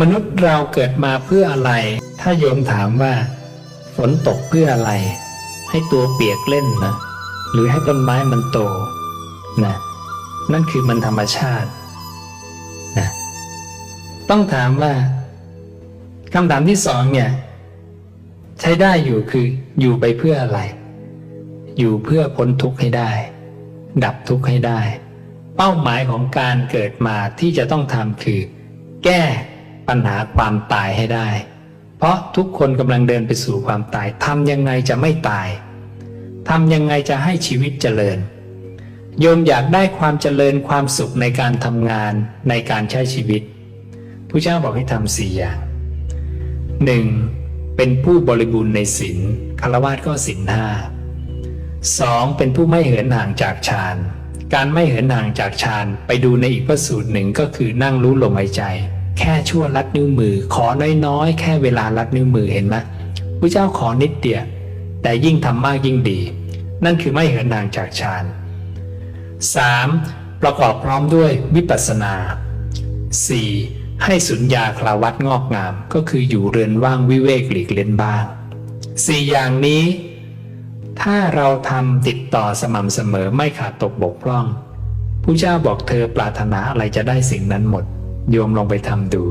มนุษย์เราเกิดมาเพื่ออะไร ถ้าโยมถามว่า ฝนตกเพื่ออะไร ให้ตัวเปียกเล่นนะหรือให้ต้นไม้มันโตนะนั่นคือมันธรรมชาตินะต้องถามว่าคำถามที่สองเนี่ย ใช้ได้อยู่คืออยู่ไปเพื่ออะไร อยู่เพื่อพ้นทุกข์ให้ได้ ดับทุกข์ให้ได้ เป้าหมายของการเกิดมาที่จะต้องทำคือ แก้ ปัญหาความตายให้ได้ เพราะทุกคนกำลังเดินไปสู่ความตายทำยังไงจะไม่ตายทำยังไงจะให้ชีวิตเจริญ โยมอยากได้ความเจริญความสุขในการทำงานในการใช้ชีวิตผู้เจ้าบอกให้ทำสี่อย่างหนึ่งเป็นผู้บริบูรณ์ในศีลคารวะก็ศีลห้าสองเป็นผู้ไม่เหินห่างจากฌานการไม่เหินห่างจากฌานไปดูในอีกพระสูตรหนึ่งก็คือนั่งรู้ลมหายใจ แค่ชั่วลัดนิ้วมือ ขอน้อยๆ แค่เวลาลัดนิ้วมือเห็นไหมพระเจ้าขอนิดเดียวแต่ยิ่งทำมากยิ่งดี นั่นคือไม่เหินห่างจากฌาน 3. ประกอบพร้อมด้วยวิปัสสนา 4. ให้สุญญาคลาวัดงอกงาม ก็คืออยู่เรือนว่างวิเวกหลีกเล่นบ้าง 4 อย่างนี้ ถ้าเราทำติดต่อสม่ำเสมอไม่ขาดตกบกพร่องผู้เจ้าบอกเธอปรารถนาอะไรจะได้สิ่งนั้นหมด โยมลองไปทำดู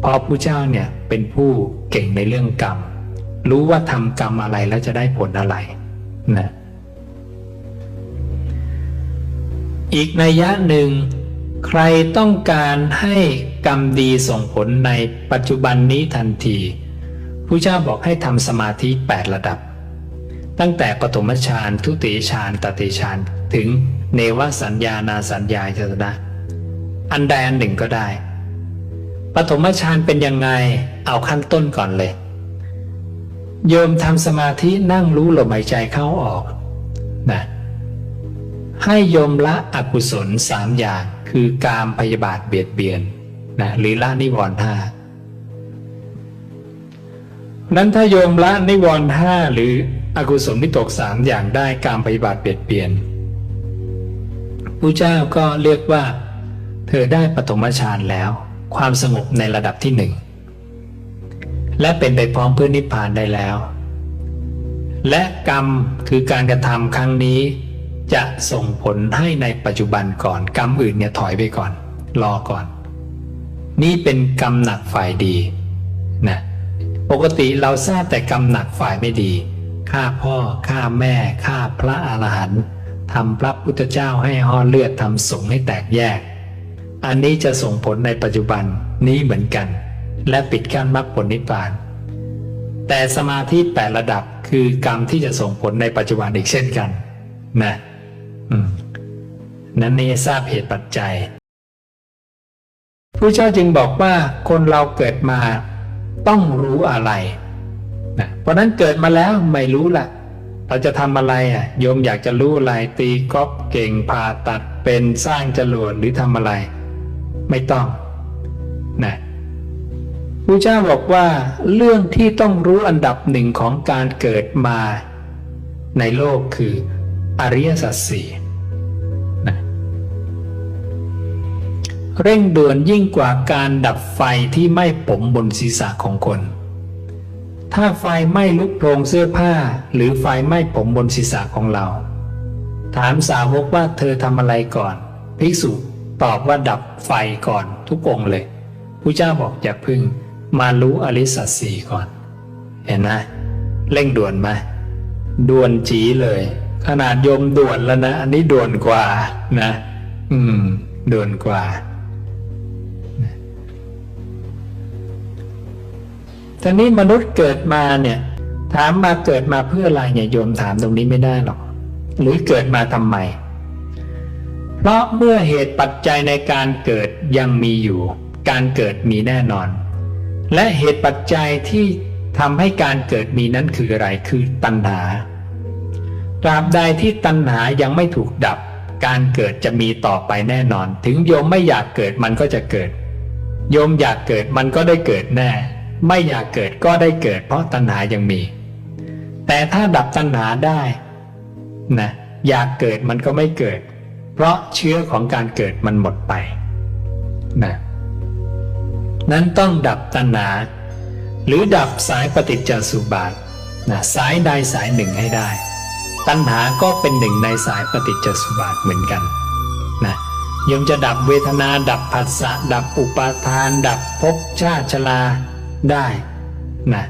เพราะผู้เจ้าเนี่ยเป็นผู้เก่งในเรื่องกรรม รู้ว่าทำกรรมอะไรแล้วจะได้ผลอะไรนะอีกนัยยะหนึ่งใครต้องการให้กรรมดีส่งผลในปัจจุบันนี้ทันทีผู้เจ้าบอกให้ทำสมาธิ 8 ระดับ ตั้งแต่ปฐมฌานทุติฌานตติฌานถึงเนวสัญญานาสัญญาจตนะ อันใดอันหนึ่งก็ได้ปฐมฌานเป็นยังไงเอาขั้นต้นก่อนเลย โยมทำสมาธินั่งรู้ลมหายใจเข้าออกนะให้โยมละอกุศลสามอย่างคือกามพยาบาทเบียดเบียนนะหรือละนิวรณ์ห้านั้นถ้าโยมละนิวรณ์ห้าหรืออกุศลวิตกสามอย่างได้กามพยาบาทเบียดเบียนผู้เจ้าก็เรียกว่า เธอได้ปฐมฌานแล้ว ความสงบในระดับที่หนึ่งและเป็นไปพร้อมเพื่อนิพพานได้แล้ว และกรรมคือการกระทำครั้งนี้ จะส่งผลให้ในปัจจุบันก่อน กรรมอื่นเนี่ยถอยไปก่อน รอก่อน นี่เป็นกรรมหนักฝ่ายดีนะปกติเราทราบแต่กรรมหนักฝ่ายไม่ดีฆ่าพ่อฆ่าแม่ฆ่าพระอรหันต์ทำพระพุทธเจ้าให้ห่อเลือดทำสงฆ์ให้แตกแยก อันนี้จะส่งผลในปัจจุบันนี้เหมือนกัน และปิดกั้นมรรคผลนิพพาน แต่สมาธิแปดระดับคือกรรมที่จะส่งผลในปัจจุบันอีกเช่นกัน นะนั้นนี่ทราบเหตุปัจจัยผู้เจ้าจึงบอกว่าคนเราเกิดมาต้องรู้อะไรนะเพราะนั้นเกิดมาแล้วไม่รู้ละเราจะทำอะไรอะโยมอยากจะรู้อะไรตีก๊อล์ฟเก่งผ่าตัดเป็นสร้างจรวดหรือทำอะไร ไม่ต้องนะผู้เจ้าบอกว่าเรื่องที่ต้องรู้อันดับหนึ่งของการเกิดมาในโลกคืออริยสัจสี่นะเร่งด่วนยิ่งกว่าการดับไฟที่ไหม้ผมบนศีรษะของคน ถ้าไฟไหม้ลุกโพรงเสื้อผ้าหรือไฟไหม้ผมบนศีรษะของเรา ถามสาวกว่าเธอทำอะไรก่อน ภิกษุ ตอบว่าดับไฟก่อนทุกองเลยผู้เจ้าบอกอย่าพึ่งมารู้อริสัจสี่ก่อน เห็นไหมเร่งด่วนไหมด่วนจีเลย ขนาดโยมด่วนแล้วนะ อันนี้ด่วนกว่านะ อืมด่วนกว่าทีนี้มนุษย์เกิดมาเนี่ย ถามมาเกิดมาเพื่ออะไรเนี่ยโยมถามตรงนี้ไม่ได้หรอก หรือเกิดมาทำไม เพราะเมื่อเหตุปัจจัยในการเกิดยังมีอยู่ การเกิดมีแน่นอน และเหตุปัจจัยที่ทำให้การเกิดมีนั้นคืออะไรคือตัณหา ตราบใดที่ตัณหายังไม่ถูกดับ การเกิดจะมีต่อไปแน่นอน ถึงโยมไม่อยากเกิดมันก็จะเกิด โยมอยากเกิดมันก็ได้เกิดแน่ ไม่อยากเกิดก็ได้เกิด เพราะตัณหายังมี แต่ถ้าดับตัณหาได้นะอยากเกิดมันก็ไม่เกิด เพราะเชื้อของการเกิดมันหมดไปนะนั้นต้องดับตัณหา หรือดับสายปฏิจจสุบาทนะสายใดสายหนึ่งให้ได้ ตัณหาก็เป็นหนึ่งในสายปฏิจจสุบาทเหมือนกันนะโยมจะดับเวทนา ดับผัสสะดับอุปาทาน ดับภพชาติชราได้นะ